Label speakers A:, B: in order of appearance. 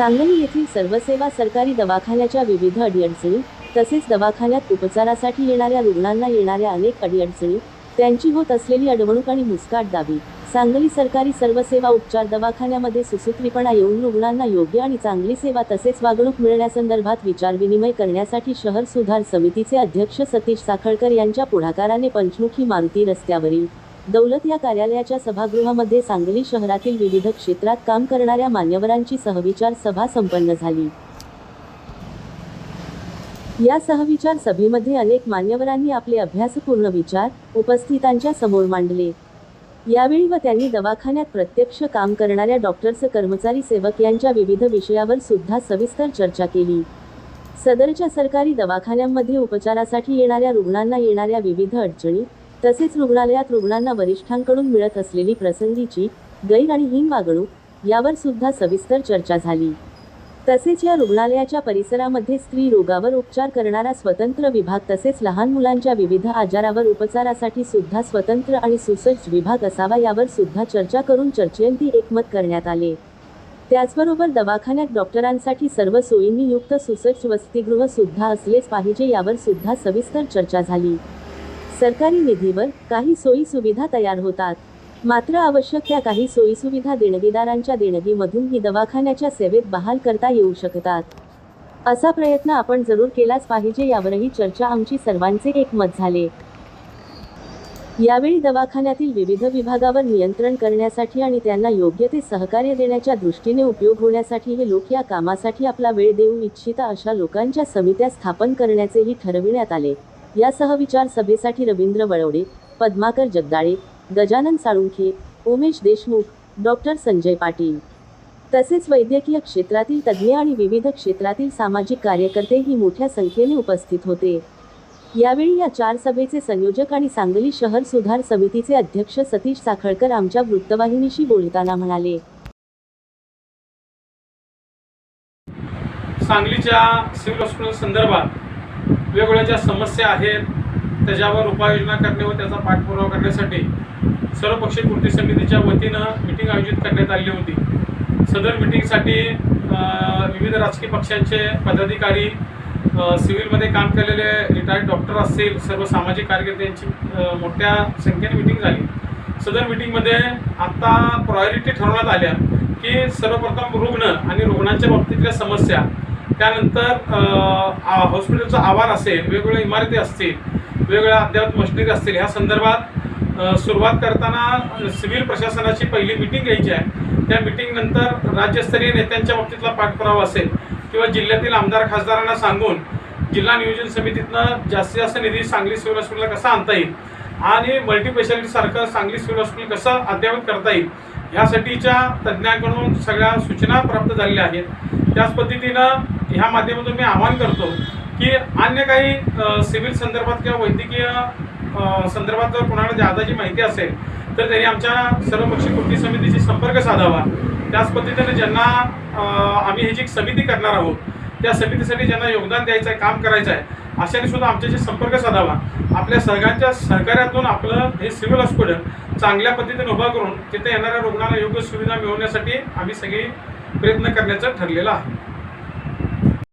A: सांगली येथील सर्वसेवा सरकारी दवाखान्याच्या विविध अडीअडचणी तसेच दवाखान्यात उपचारासाठी येणाऱ्या रुग्णांना येणाऱ्या अनेक अडीअडचणी त्यांची होत असलेली अडवणूक आणि मुस्काट दाबी सांगली सरकारी सर्वसेवा उपचार दवाखान्यामध्ये सुसूत्रीपणा येऊन रुग्णांना योग्य आणि चांगली सेवा तसेच वागणूक मिळण्यासंदर्भात विचारविनिमय करण्यासाठी शहर सुधार समितीचे अध्यक्ष सतीश साखळकर यांच्या पुढाकाराने पंचमुखी मारुती रस्त्यावरील दौलत या कार्यालयाच्या सभागृहामध्ये सांगली शहरातील विविध क्षेत्रात काम करणाऱ्या मान्यवरांची सहविचार सभा संपन्न झाली. या सहविचार सभेमध्ये अनेक मान्यवरांनी आपले अभ्यासपूर्ण विचार उपस्थितांच्या समोर मांडले. यावेळी व त्यांनी दवाखान्यात प्रत्यक्ष काम करणाऱ्या डॉक्टर्स कर्मचारी सेवक यांच्या विविध विषयावर सुद्धा सविस्तर चर्चा केली. सदरच्या सरकारी दवाखान्यांमध्ये उपचारासाठी येणाऱ्या रुग्णांना येणाऱ्या विविध अडचणी तसेच रुग्णालयात रुग्णांना वरिष्ठांकडून मिळत असलेली प्रसंगीची गैर आणि हिम वागणूक यावर सुद्धा सविस्तर चर्चा झाली. तसेच या रुग्णालयाच्या परिसरामध्ये स्त्री रोगावर उपचार करणारा स्वतंत्र विभाग तसेच लहान मुलांच्या विविध आजारावर उपचारासाठी सुद्धा स्वतंत्र आणि सुसज्ज विभाग असावा यावर सुद्धा चर्चा करून चर्चेंती एकमत करण्यात आले. त्याचबरोबर दवाखान्यात डॉक्टरांसाठी सर्व सोयींनी युक्त सुसज्ज वसतिगृह सुद्धा असलेच पाहिजे यावर सुद्धा सविस्तर चर्चा झाली. सरकारी निधीवर काही सोयी सुविधा तयार होतात. मात्र आवश्यक त्या काही सोयी सुविधा देणगीदारांच्या देणगीमधून ही दवाखान्याच्या सेवेत बहाल करता येऊ शकतात. असा प्रयत्न आपण जरूर केलाच पाहिजे यावरही चर्चा आमची सर्वांचे एकमत झाले. यावेळी दवाखान्यातील विविध विभागावर नियंत्रण करण्यासाठी आणि त्यांना योग्य ते सहकार्य देण्याच्या दृष्टीने उपयोग होण्यासाठी हे लोक या कामासाठी आपला वेळ देऊ इच्छिता अशा लोकांच्या समित्या स्थापन करण्याचेही ठरविण्यात आले. या सहविचार सभेसाठी रवींद्र वळवडे पद्माकर जगदाळे गजानन साळुंखे उमेश देशमुख डॉक्टर संजय पाटील. तसेच वैद्यकीय क्षेत्रातील तज्ज्ञ आणि विविध क्षेत्रातील सामाजिक कार्यकर्तेही मोठ्या संख्येने उपस्थित होते. यावेळी या चार सभेचे संयोजक आणि सांगली शहर सुधार समितीचे अध्यक्ष सतीश साखळकर आमच्या वृत्तवाहिनीशी बोलताना म्हणाले.
B: सांगलीच्या सिव्हिल हॉस्पिटल संदर्भात वेगवेगळ्या ज्या समस्या आहेत त्याच्यावर उपाययोजना करणे व त्याचा पाठपुरावा करण्यासाठी सर्वपक्षीय कृती समितीच्या वतीनं मिटिंग आयोजित करण्यात आली होती. सदर मिटिंगसाठी विविध राजकीय पक्षांचे पदाधिकारी सिव्हिलमध्ये काम केलेले रिटायर्ड डॉक्टर असतील सर्व सामाजिक कार्यकर्त्यांची मोठ्या संख्येने मिटिंग झाली. सदर मिटिंगमध्ये आता प्रायोरिटी ठरवण्यात आल्या की सर्वप्रथम रुग्ण आणि रुग्णांच्या बाबतीतल्या समस्या त्यानंतर हॉस्पिटलचं आ- आवार असेल वेगवेगळ्या इमारती असतील वेगवेगळ्या अद्ययावत मशिनरी असतील ह्या संदर्भात सुरुवात करताना सिव्हिल प्रशासनाची पहिली मिटिंग घ्यायची आहे. त्या मिटिंगनंतर राज्यस्तरीय नेत्यांच्या बाबतीतला पाठपुरावा असेल किंवा जिल्ह्यातील आमदार खासदारांना सांगून जिल्हा नियोजन समितीतनं जास्तीत जास्त निधी सांगली सिव्हिल हॉस्पिटलला कसा आणता येईल आणि मल्टीस्पेशालिटी सारखं सांगली सिव्हिल हॉस्पिटल कसं अद्ययावत करता येईल ह्यासाठीच्या तज्ज्ञांकडून सगळ्या सूचना प्राप्त झालेल्या आहेत. त्याच पद्धतीनं ह्या माध्यमातून मी आवाहन करतो की अन्य काही सिव्हिल संदर्भात किंवा वैद्यकीय संदर्भात जर कोणाला जादाची माहिती असेल तर त्यांनी आमच्या सर्वपक्षीय कृती समितीशी संपर्क साधावा. त्याच पद्धतीने ज्यांना आम्ही ह्याची एक समिती करणार आहोत त्या समितीसाठी ज्यांना योगदान द्यायचं आहे काम करायचं आहे अशाने सुद्धा आमच्याशी संपर्क साधावा. आपल्या सगळ्यांच्या सहकार्यातून आपलं हे सिव्हिल हॉस्पिटल चांगल्या पद्धतीने उभा करून तिथे येणाऱ्या रुग्णांना योग्य सुविधा मिळवण्यासाठी आम्ही सगळी प्रयत्न करण्याचं ठरलेलं आहे.